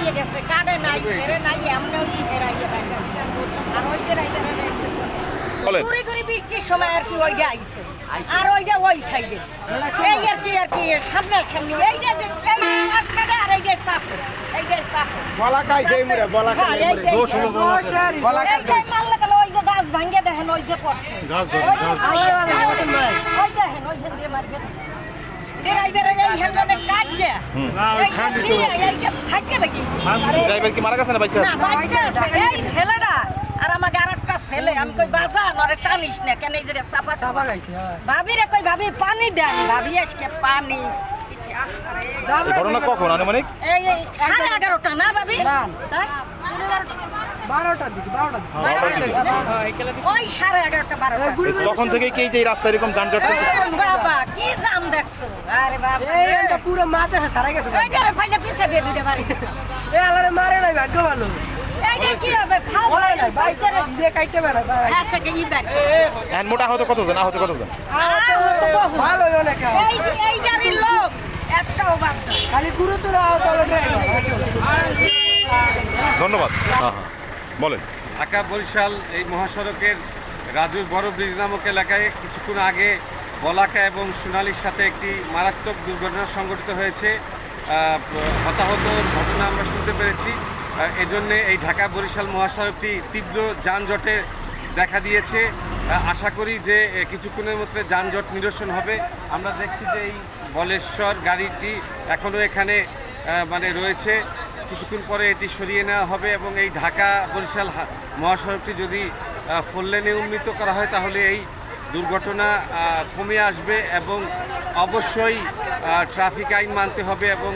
ইয়ে গেছে কাটে নাই ছেড়ে নাই এমনও কি হেরাইয়ে বাইরে আর ওই যে রাইতে বলেন ঘুরি ঘুরি বৃষ্টির সময় আর কি ওইটা আইছে। আর ওইটা ওই সাইডে। এই আর কি আর কি সামনের সামনে এইটা যে- এই কাটে আর এইটা এইটা চাপ বলা খাইছে এই মুড়ে বলা হ্যাঁ, এইটাই- এইটাই মারলে গেলে ওই যে গাছ ভাঙ্গে দেখেন ওই যে পড়ছে। যে ওই দেখেন, ওই যে দিয়ে মারবে। ড্রাইভার কি মারা গেছে না বাচ্চা না, বাচ্চা এই ছেলেটা। আর আমাকে আর ছেলে আমি কই বাজা নরে টানিস না কেন এই যে চাপা চাপা? ভাবি রে কই ভাবি পানি দেন ভাবি আজকে পানি। ঘটনা কখন আনুমানিক? এই এই সাড়ে এগারোটা না ভাবি? তাই? তখন থেকে কি এই যে এই রাস্তায় এরকম যানজট বাবা কি জাম দেখছ? আরে বাবা পুরো মাছ সারা গেছে। এইটারে পিছে দিয়ে দিতে পারি। এ আলারে মারে নাই ভাগ্য ভালো মোটা হতে কতজন আহত কতজন? ভালো অনেক এই গাড়ির লোক একটাও খালি আহত হলো ধন্যবাদ। হ্যাঁ হ্যাঁ বলেন। ঢাকা বরিশাল এই মহাসড়কের রাজুর বড় ব্রিজ নামক এলাকায় কিছুক্ষণ আগে বলাকা এবং সোনালির সাথে একটি মারাত্মক দুর্ঘটনা সংঘটিত হয়েছে। হতাহত ঘটনা আমরা শুনতে পেরেছি। এজন্যে এই ঢাকা বরিশাল মহাসড়কটি তীব্র যানজটে দেখা দিয়েছে। আশা করি যে কিছুক্ষণের মধ্যে যানজট নিরসন হবে। আমরা দেখছি যে এই বলেশ্বর গাড়িটি এখনও এখানে মানে রয়েছে। কিছুক্ষণ পরে এটি সরিয়ে নেওয়া হবে এবং এই ঢাকা বরিশাল মহাসড়কটি যদি ফোর লেনে উন্নীত করা হয়, তাহলে এই দুর্ঘটনা কমে আসবে এবং অবশ্যই ট্রাফিক আইন মানতে হবে এবং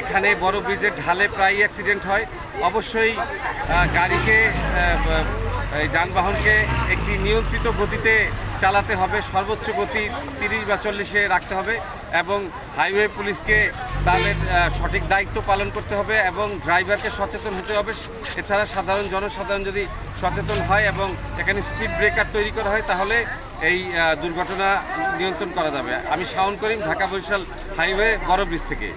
এখানে বড় ব্রিজের ঢালে প্রায় অ্যাক্সিডেন্ট হয়। অবশ্যই গাড়িকে যানবাহনকে একটি নিয়ন্ত্রিত গতিতে চালাতে হবে। সর্বোচ্চ গতি তিরিশ বা চল্লিশে রাখতে হবে এবং হাইওয়ে পুলিশকে তাদের সঠিক দায়িত্ব পালন করতে হবে এবং ড্রাইভারকে সচেতন হতে হবে। এছাড়া সাধারণ জনসাধারণ যদি সচেতন হয় এবং এখানে স্পিড ব্রেকার তৈরি করা হয়, তাহলে এই দুর্ঘটনা নিয়ন্ত্রণ করা যাবে। আমি শাওন করিম ঢাকা বরিশাল হাইওয়ে বড় ব্রিজ থেকে।